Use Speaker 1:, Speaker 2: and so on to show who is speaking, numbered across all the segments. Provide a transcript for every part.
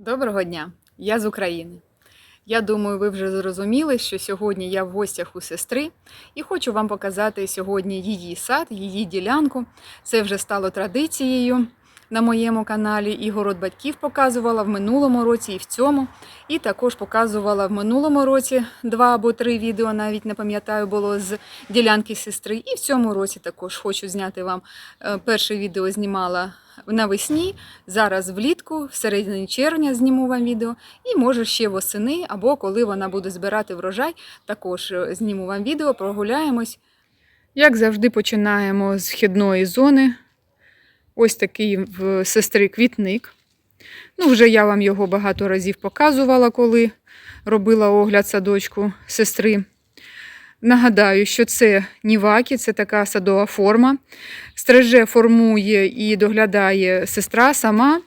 Speaker 1: Доброго дня! Я з України. Я думаю, ви вже зрозуміли, що сьогодні я в гостях у сестри і хочу вам показати сьогодні її сад, її ділянку. Це вже стало традицією на моєму каналі. І город батьків показувала в минулому році і в цьому. І також показувала в минулому році два або три відео, навіть не пам'ятаю, було з ділянки сестри. І в цьому році також хочу зняти вам е, перше відео знімала навесні, зараз влітку, в середині червня зніму вам відео, і може ще восени, або коли вона буде збирати врожай, також е, зніму вам відео, прогуляємось. Як завжди, починаємо з вхідної зони. Ось такий в сестри квітник. Ну, вже я вам його багато разів показувала, коли робила огляд садочку сестри. Нагадаю, що це ніваки, це така садова форма. Стриже формує і доглядає сестра сама.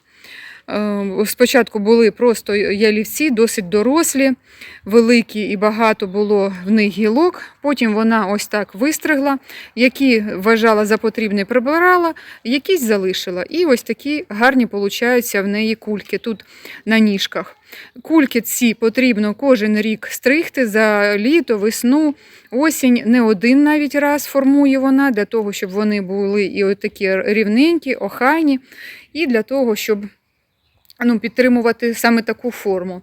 Speaker 1: Е, Спочатку були просто ялівці, досить дорослі, великі і багато було в них гілок. Потім вона ось так вистригла, які вважала за потрібне прибирала, якісь залишила. І ось такі гарні получаються в неї кульки тут на ніжках. Кульки ці потрібно кожен рік стригти за літо, весну, осінь, не один навіть раз формує вона, для того, щоб вони були і такі рівненькі, охайні, і для того, щоб ну, підтримувати саме таку форму.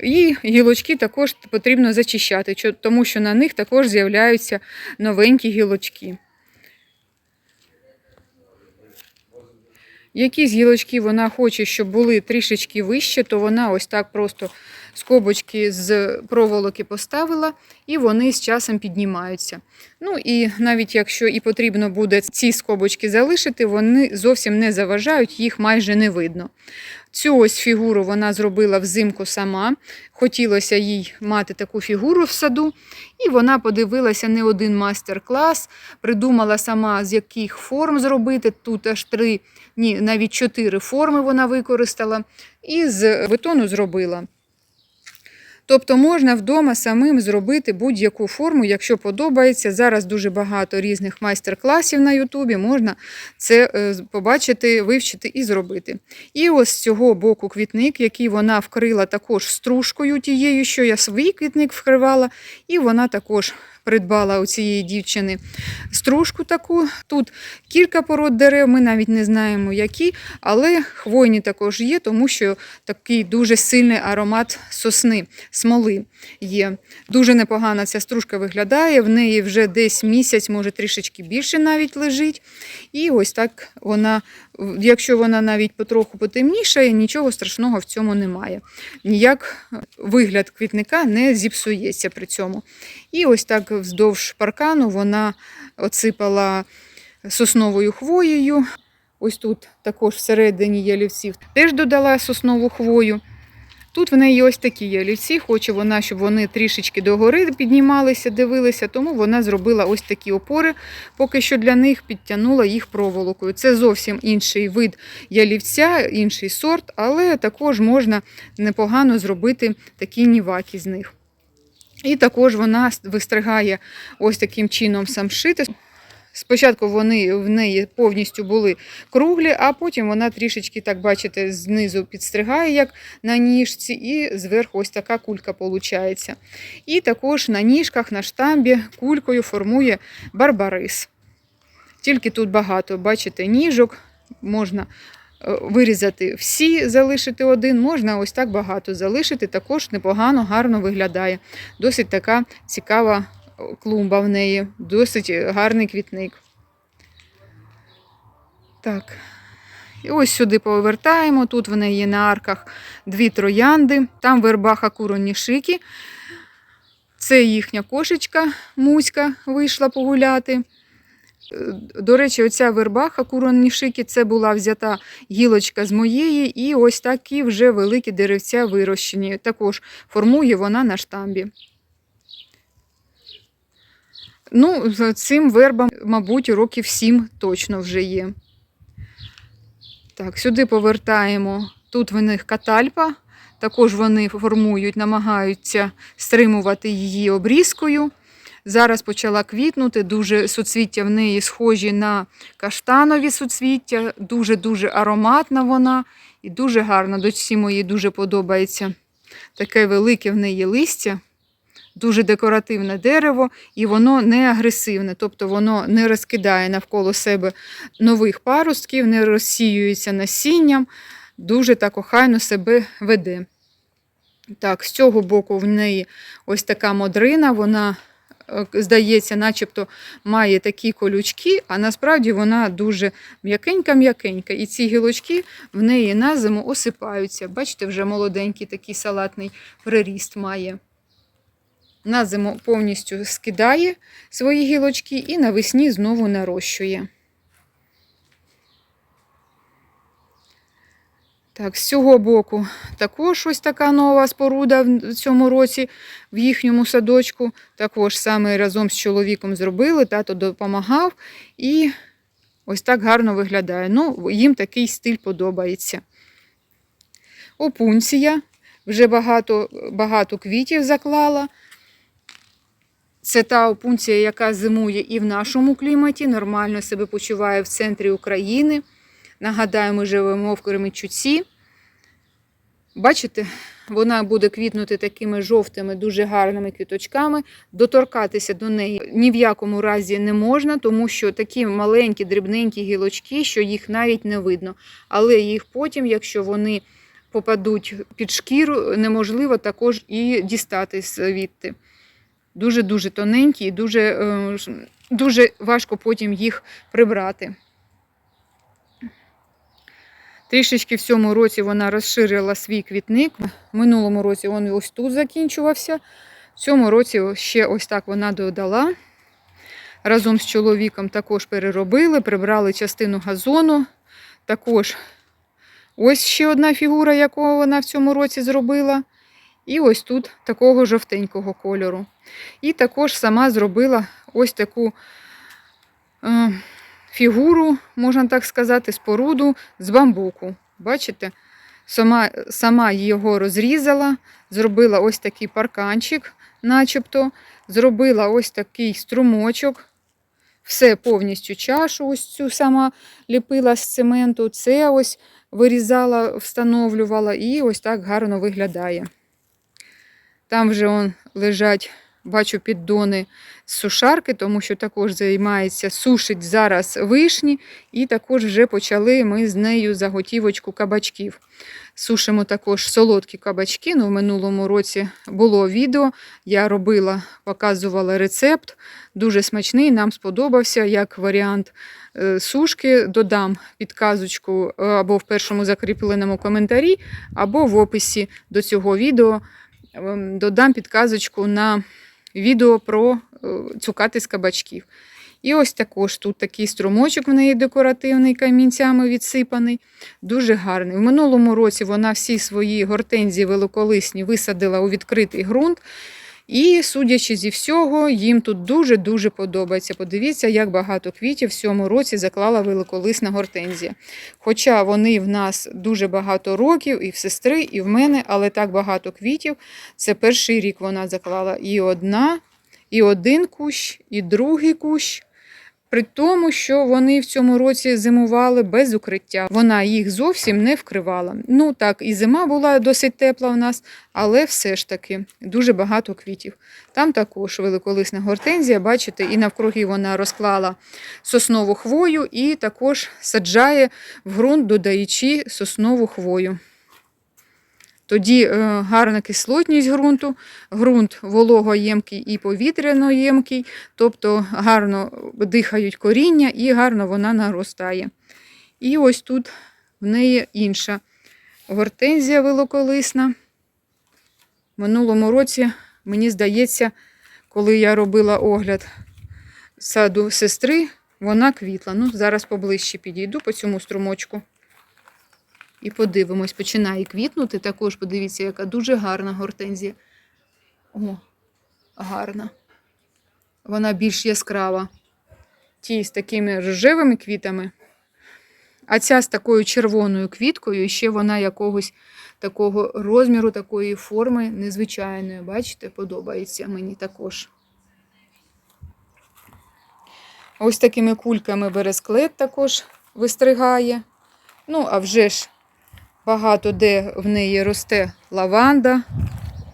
Speaker 1: І гілочки також потрібно зачищати, тому що на них також з'являються новенькі гілочки. Якісь гілочки вона хоче, щоб були трішечки вище, то вона ось так просто скобочки з проволоки поставила, і вони з часом піднімаються. Ну і навіть якщо і потрібно буде ці скобочки залишити, вони зовсім не заважають, їх майже не видно. Цю ось фігуру вона зробила взимку сама. Хотілося їй мати таку фігуру в саду, і вона подивилася не один майстер-клас, придумала сама, з яких форм зробити. Тут аж три, ні, навіть чотири форми вона використала, і з бетону зробила. Тобто можна вдома самим зробити будь-яку форму, якщо подобається. Зараз дуже багато різних майстер-класів на Ютубі, можна це е, побачити, вивчити і зробити. І ось з цього боку квітник, який вона вкрила також стружкою тією, що я свій квітник вкривала, і вона також придбала у цієї дівчини стружку таку. Тут кілька пород дерев, ми навіть не знаємо які, але хвойні також є, тому що такий дуже сильний аромат сосни, смоли є. Дуже непогано ця стружка виглядає, в неї вже десь місяць, може трішечки більше навіть лежить. І ось так вона, якщо вона навіть потроху потемнішає, нічого страшного в цьому немає. Ніяк вигляд квітника не зіпсується при цьому. І ось так вздовж паркану вона оципала сосновою хвоєю. Ось тут також всередині ялівців теж додала соснову хвою. Тут в неї ось такі ялівці, хоче вона, щоб вони трішечки догори піднімалися, дивилися, тому вона зробила ось такі опори, поки що для них підтягнула їх проволокою. Це зовсім інший вид ялівця, інший сорт, але також можна непогано зробити такі ніваки з них. І також вона вистригає ось таким чином самшити. Спочатку вони в неї повністю були круглі, а потім вона трішечки, так бачите, знизу підстригає, як на ніжці, і зверху ось така кулька виходить. І також на ніжках, на штамбі кулькою формує барбарис. Тільки тут багато, бачите, ніжок, можна е, вирізати всі, залишити один, можна ось так багато залишити, також непогано, гарно виглядає. Досить така цікава клумба в неї, досить гарний квітник. Так. І ось сюди повертаємо. Тут в неї на арках дві троянди, там верба Хакуро Нішики. Це їхня кошечка Муська вийшла погуляти. Е, До речі, оця верба Хакуро Нішики це була взята гілочка з моєї, і ось такі вже великі деревця вирощені. Також формує вона на штамбі. Ну, цим вербам, мабуть, років сім точно вже є. Так, сюди повертаємо. Тут в них катальпа. Також вони формують, намагаються стримувати її обрізкою. Зараз почала квітнути, дуже суцвіття в неї схожі на каштанові суцвіття, дуже-дуже ароматна вона. І дуже гарно, дочці моїй дуже подобається. Таке велике в неї листя, дуже декоративне дерево, і воно не агресивне, тобто воно не розкидає навколо себе нових паростків, не розсіюється насінням, дуже так охайно себе веде. Так, з цього боку в неї ось така модрина, вона, е, здається, начебто має такі колючки, а насправді вона дуже м'якенька-м'якенька. І ці гілочки в неї на зиму осипаються. Бачите, вже молоденький такий салатний приріст має. На зиму повністю скидає свої гілочки і навесні знову нарощує. Так, з цього боку також ось така нова споруда в цьому році в їхньому садочку. Також саме разом з чоловіком зробили, тато допомагав і ось так гарно виглядає. Ну, їм такий стиль подобається. Опунція. Вже багато, багато квітів заклала. Це та опунція, яка зимує і в нашому кліматі, нормально себе почуває в центрі України. Нагадаю, ми живемо в Кременчуці. Бачите, вона буде квітнути такими жовтими, дуже гарними квіточками. Доторкатися до неї ні в якому разі не можна, тому що такі маленькі, дрібненькі гілочки, що їх навіть не видно. Але їх потім, якщо вони попадуть під шкіру, неможливо також і дістати звідти. Дуже-дуже тоненькі і дуже, е, дуже важко потім їх прибрати. Трішечки в цьому році вона розширила свій квітник. В минулому році він ось тут закінчувався. В цьому році ще ось так вона додала. Разом з чоловіком також переробили, прибрали частину газону. Також ось ще одна фігура, яку вона в цьому році зробила. І ось тут такого жовтенького кольору. І також сама зробила ось таку е, фігуру, можна так сказати, споруду з бамбуку. Бачите? Сама, сама його розрізала, зробила ось такий парканчик, начебто, зробила ось такий струмочок. Все повністю чашу, ось цю сама ліпила з цементу. Це ось вирізала, встановлювала і ось так гарно виглядає. Там вже он лежать, бачу, піддони з сушарки, тому що також займається, сушить зараз вишні, і також вже почали ми з нею заготівочку кабачків. Сушимо також солодкі кабачки. Ну, в минулому році було відео. Я робила, показувала рецепт. Дуже смачний, нам сподобався як варіант е, сушки. Додам підказочку е, або в першому закріпленому коментарі, або в описі до цього відео додам підказочку на відео про е, цукати з кабачків. І ось також тут такий струмочок в неї декоративний, камінцями відсипаний, дуже гарний. В минулому році вона всі свої гортензії великолисні висадила у відкритий ґрунт. І, судячи зі всього, їм тут дуже-дуже подобається. Подивіться, як багато квітів в цьому році заклала великолисна гортензія. Хоча вони в нас дуже багато років, і в сестри, і в мене, але так багато квітів. Це перший рік вона заклала і одна, і один кущ, і другий кущ. При тому, що вони в цьому році зимували без укриття. Вона їх зовсім не вкривала. Ну так, і зима була досить тепла в нас, але все ж таки дуже багато квітів. Там також великолисна гортензія, бачите, і навкруги вона розклала соснову хвою і також саджає в ґрунт, додаючи соснову хвою. Тоді е, гарна кислотність ґрунту, ґрунт вологоємкий і повітряноємкий, тобто гарно дихають коріння і гарно вона наростає. І ось тут в неї інша гортензія великолисна. Минулому році, мені здається, коли я робила огляд саду сестри, вона квітла. Ну, зараз поближче підійду по цьому струмочку. І подивимось, починає квітнути. Також подивіться, яка дуже гарна гортензія. О, гарна. Вона більш яскрава. Ті з такими рожевими квітами. А ця з такою червоною квіткою, і ще вона якогось такого розміру, такої форми незвичайної. Бачите, подобається мені також. Ось такими кульками бересклет також вистригає. Ну, а вже ж Багато де в неї росте лаванда.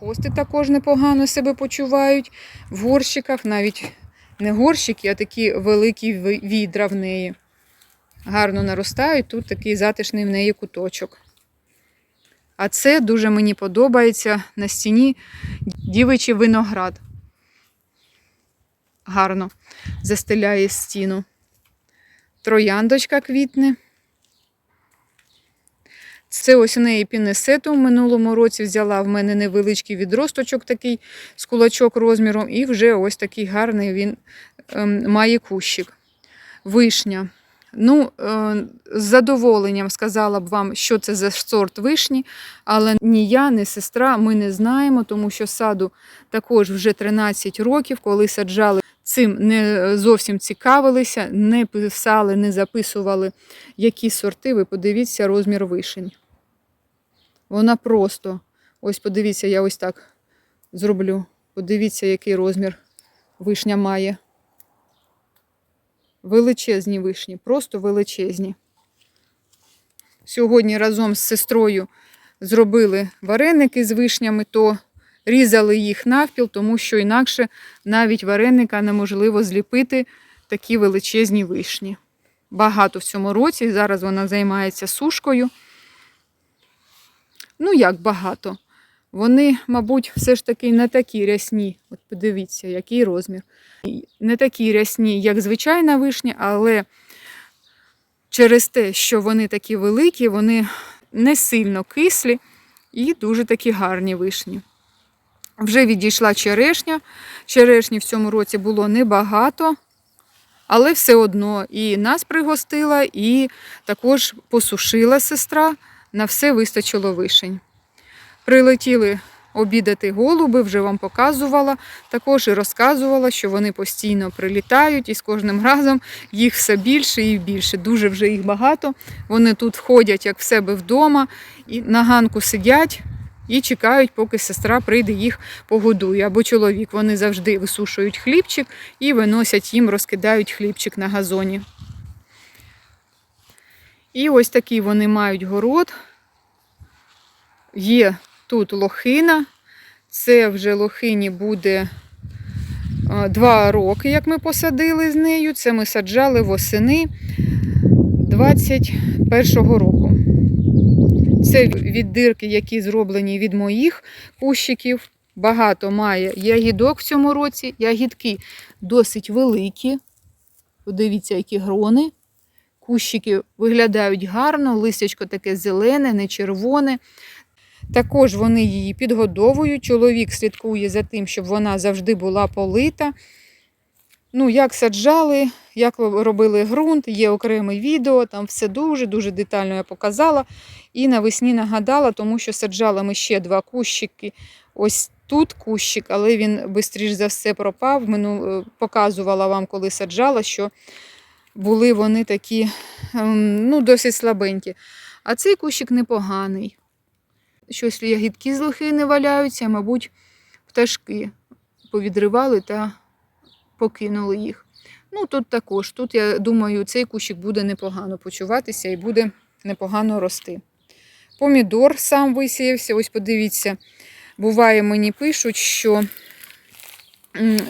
Speaker 1: Хости також непогано себе почувають. В горщиках навіть не горщики, а такі великі відра в неї. Гарно наростають. Тут такий затишний в неї куточок. А це дуже мені подобається на стіні дівичий виноград. Гарно застеляє стіну. Трояндочка квітне. Це ось у неї пінесету в минулому році взяла в мене невеличкий відросточок такий з кулачок розміром, і вже ось такий гарний він ем, має кущик. Вишня. Ну, е, з задоволенням сказала б вам, що це за сорт вишні, але ні я, ні сестра ми не знаємо, тому що саду також вже 13 років, коли саджали, цим не зовсім цікавилися, не писали, не записували, які сорти. Ви подивіться розмір вишень. Вона просто, ось подивіться, я ось так зроблю. Подивіться, який розмір вишня має. Величезні вишні, просто величезні. Сьогодні разом з сестрою зробили вареники з вишнями, то різали їх навпіл, тому що інакше навіть вареника неможливо зліпити такі величезні вишні. Багато в цьому році. Зараз вона займається сушкою. Ну, як багато. Вони, мабуть, все ж таки не такі рясні. От подивіться, який розмір. Не такі рясні, як звичайна вишня, але через те, що вони такі великі, вони не сильно кислі і дуже такі гарні вишні. Вже відійшла черешня. Черешні в цьому році було небагато, але все одно і нас пригостила, і також посушила сестра. На все вистачило вишень. Прилетіли обідати голуби, вже вам показувала. Також і розказувала, що вони постійно прилітають, і з кожним разом їх все більше і більше. Дуже вже їх багато. Вони тут ходять, як в себе вдома, і на ганку сидять і чекають, поки сестра прийде їх погодує. Або чоловік. Вони завжди висушують хлібчик і виносять їм, розкидають хлібчик на газоні. І ось такий вони мають город. Є тут лохина. Це вже лохині буде е, два роки, як ми посадили з нею. Це ми саджали восени 21-го року. Це віддирки, які зроблені від моїх кущиків. Багато має ягідок в цьому році. Ягідки досить великі. Подивіться, які грони. Кущики виглядають гарно, листячко таке зелене, не червоне. Також вони її підгодовують. Чоловік слідкує за тим, щоб вона завжди була полита. Ну, як саджали, як робили ґрунт, є окреме відео, там все дуже-дуже детально я показала. І навесні нагадала, тому що саджали ми ще два кущики. Ось тут кущик, але він швидше за все пропав. Мину, показувала вам, коли саджала, що були вони такі ем, ну, досить слабенькі. А цей кущик непоганий. Щось ягідки з лохини валяються, мабуть, пташки повідривали та покинули їх. Ну, тут також, тут, я думаю, цей кущик буде непогано почуватися і буде непогано рости. Помідор сам висіявся, ось подивіться, буває, мені пишуть, що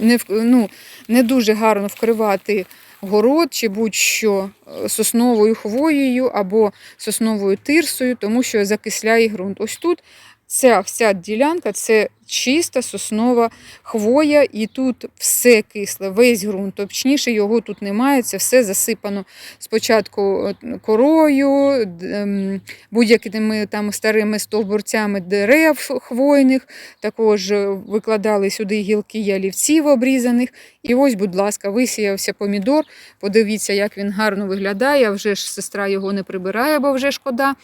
Speaker 1: не, ну, не дуже гарно вкривати город чи будь-що е, сосновою хвоєю або сосновою тирсою, тому що закисляє ґрунт. Ось тут ця вся ділянка це чиста соснова хвоя, і тут все кисле, весь ґрунт. Точніше, його тут немає, це все засипано спочатку корою, ем, будь-якими там старими стовбурцями дерев хвойних, також е, викладали сюди гілки ялівців обрізаних. І ось, будь ласка, висіявся помідор. Подивіться, як він гарно виглядає. Вже ж сестра його не прибирає, бо вже шкода,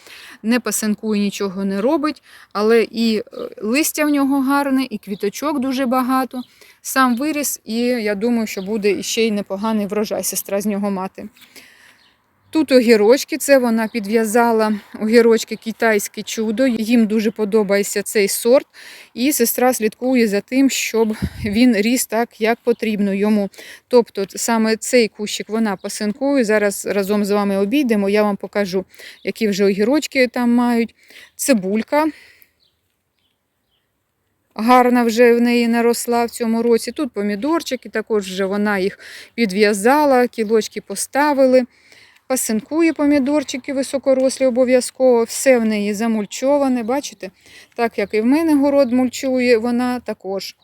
Speaker 1: не пасинкує, нічого не робить. Але і е, листя в нього гарне, і квіточок дуже багато. Сам виріс, і я думаю, що буде ще й непоганий врожай сестра з нього мати. Тут огірочки, це вона підв'язала огірочки китайське чудо. Їм дуже подобається цей сорт. І сестра слідкує за тим, щоб він ріс так, як потрібно йому. Тобто саме цей кущик вона пасинкує. Зараз разом з вами обійдемо, я вам покажу, які вже огірочки там мають. Цибулька. Гарна вже в неї наросла в цьому році. Тут помідорчики, також вже вона їх підв'язала, кілочки поставили. Пасинкує помідорчики високорослі обов'язково. Все в неї замульчоване, бачите? Так як і в мене город мульчує, вона також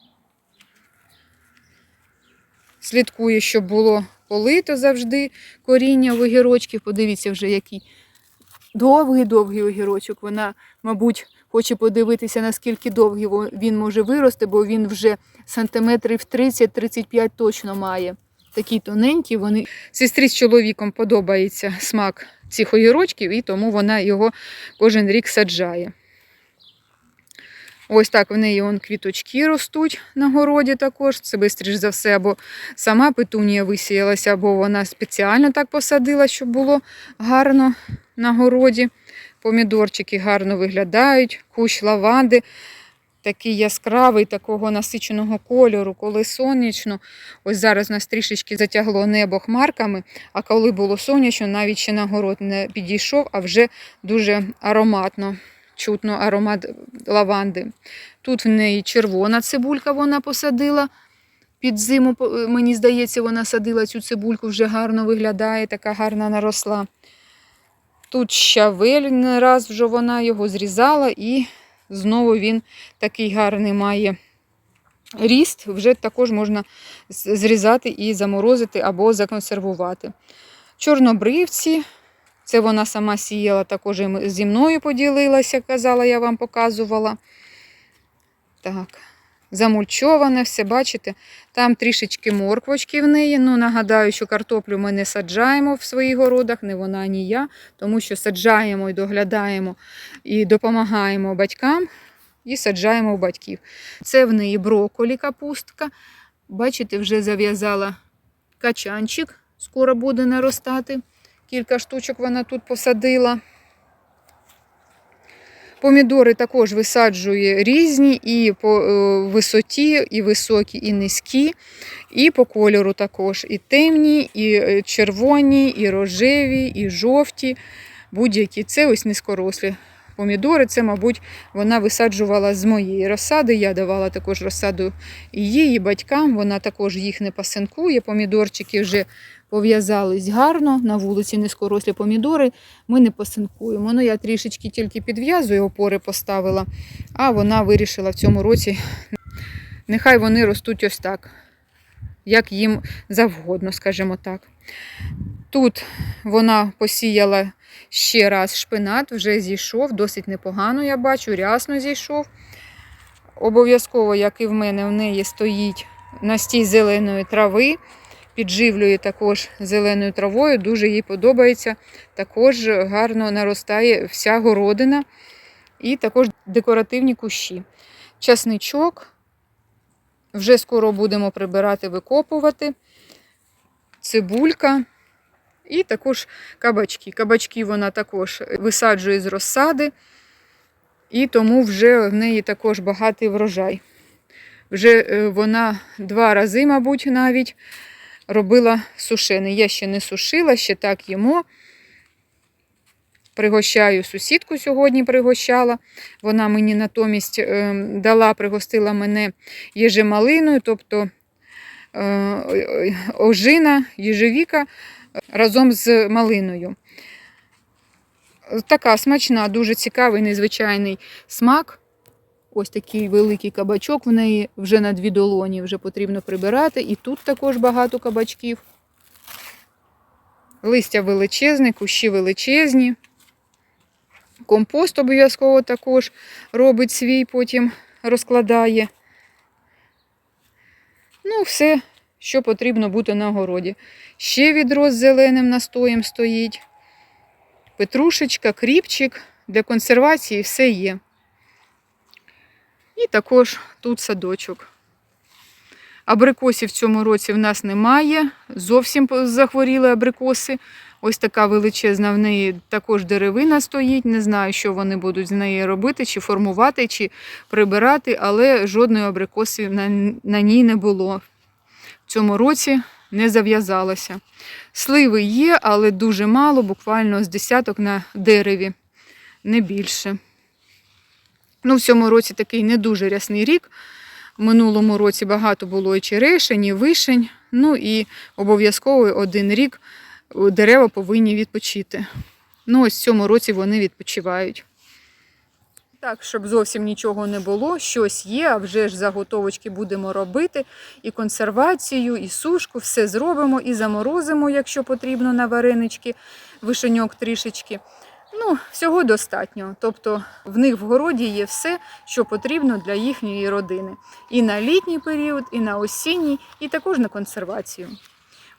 Speaker 1: слідкує, щоб було полито завжди коріння в огірочків. Подивіться вже, який довгий-довгий огірочок. Вона, мабуть, хоче подивитися, наскільки довгий він може вирости, бо він вже сантиметрів 30-35 точно має. Такі тоненькі вони. Сестрі з чоловіком подобається смак цих огірочків, і тому вона його кожен рік саджає. Ось так в неї он квіточки ростуть на городі також. Це швидше за все, або сама петунія висіялася, або вона спеціально так посадила, щоб було гарно на городі. Помідорчики гарно виглядають, кущ лаванди такий яскравий, такого насиченого кольору, коли сонячно. Ось зараз нас трішечки затягло небо хмарками, а коли було сонячно, навіть ще на город не підійшов, а вже дуже ароматно. Чутно аромат лаванди. Тут в неї червона цибулька вона посадила. Під зиму, мені здається, вона садила цю цибульку, вже гарно виглядає, така гарна наросла. Тут щавель не раз вже вона його зрізала і знову він такий гарний має ріст. Вже також можна зрізати і заморозити або законсервувати. Чорнобривці, це вона сама сіяла, також зі мною поділилася, казала, я вам показувала. Так, замульчоване все, бачите? Там трішечки морквочки в неї. Ну, нагадаю, що картоплю ми не саджаємо в своїх городах, не вона, ні я, тому що саджаємо і доглядаємо і допомагаємо батькам, і саджаємо у батьків. Це в неї броколі капустка. Бачите, вже зав'язала качанчик, скоро буде наростати. Кілька штучок вона тут посадила. Помідори також висаджує різні і по е, висоті, і високі, і низькі, і по кольору також. І темні, і е, червоні, і рожеві, і жовті. Будь-які. Це ось низькорослі помідори. Це, мабуть, вона висаджувала з моєї розсади. Я давала також розсаду їй, батькам. Вона також їх не пасинкує. Помідорчики вже пов'язались гарно. На вулиці низькорослі помідори. Ми не пасинкуємо. Ну, я трішечки тільки підв'язую, опори поставила, а вона вирішила в цьому році. Нехай вони ростуть ось так, як їм завгодно, скажімо так. Тут вона посіяла ще раз шпинат, вже зійшов, досить непогано, я бачу, рясно зійшов. Обов'язково, як і в мене, в неї стоїть настій зеленої трави, підживлює також зеленою травою, дуже їй подобається. Також гарно наростає вся городина і також декоративні кущі. Часничок. Вже скоро будемо прибирати, викопувати. Цибулька. І також кабачки. Кабачки вона також висаджує з розсади, і тому вже в неї також багатий врожай. Вже е, вона два рази, мабуть, навіть робила сушений. Я ще не сушила, ще так їмо. Пригощаю сусідку сьогодні пригощала. Вона мені натомість е, дала, пригостила мене єжемалиною, тобто е, ожина, їжевіка разом з малиною. Така смачна, дуже цікавий, незвичайний смак. Ось такий великий кабачок в неї вже на дві долоні, вже потрібно прибирати. І тут також багато кабачків. Листя величезне, кущі величезні. Компост обов'язково також робить свій, потім розкладає. Ну, все, що потрібно бути на городі. Ще відро з зеленим настоєм стоїть. Петрушечка, кріпчик для консервації все є. І також тут садочок. Абрикосів в цьому році в нас немає. Зовсім захворіли абрикоси. Ось така величезна в неї також деревина стоїть. Не знаю, що вони будуть з неї робити, чи формувати, чи прибирати, але жодної абрикоси на, на ній не було. Цьому році не зав'язалося. Сливи є, але дуже мало, буквально з десяток на дереві, не більше. Ну, в цьому році такий не дуже рясний рік. В минулому році багато було і черешень, і вишень. Ну і обов'язково один рік дерева повинні відпочити. Ну, ось в цьому році вони відпочивають. Так, щоб зовсім нічого не було, щось є, а вже ж заготовочки будемо робити. І консервацію, і сушку, все зробимо, і заморозимо, якщо потрібно, на варенички, вишеньок трішечки. Ну, всього достатньо. Тобто в них в городі є все, що потрібно для їхньої родини. І на літній період, і на осінній, і також на консервацію.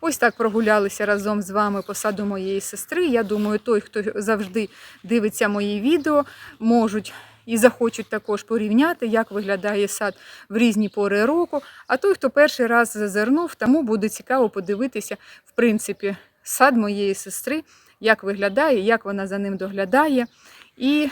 Speaker 1: Ось так прогулялися разом з вами по саду моєї сестри. Я думаю, той, хто завжди дивиться мої відео, можуть і захочуть також порівняти, як виглядає сад в різні пори року. А той, хто перший раз зазирнув, тому буде цікаво подивитися, в принципі, сад моєї сестри, як виглядає, як вона за ним доглядає. І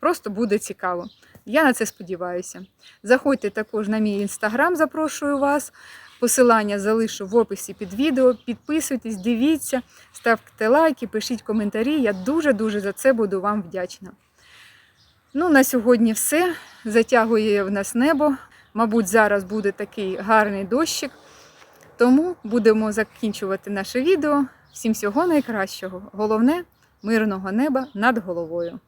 Speaker 1: просто буде цікаво. Я на це сподіваюся. Заходьте також на мій інстаграм, запрошую вас. Посилання залишу в описі під відео. Підписуйтесь, дивіться, ставте лайки, пишіть коментарі. Я дуже-дуже за це буду вам вдячна. Ну, на сьогодні все. Затягує в нас небо. Мабуть, зараз буде такий гарний дощик. Тому будемо закінчувати наше відео. Всім всього найкращого. Головне мирного неба над головою.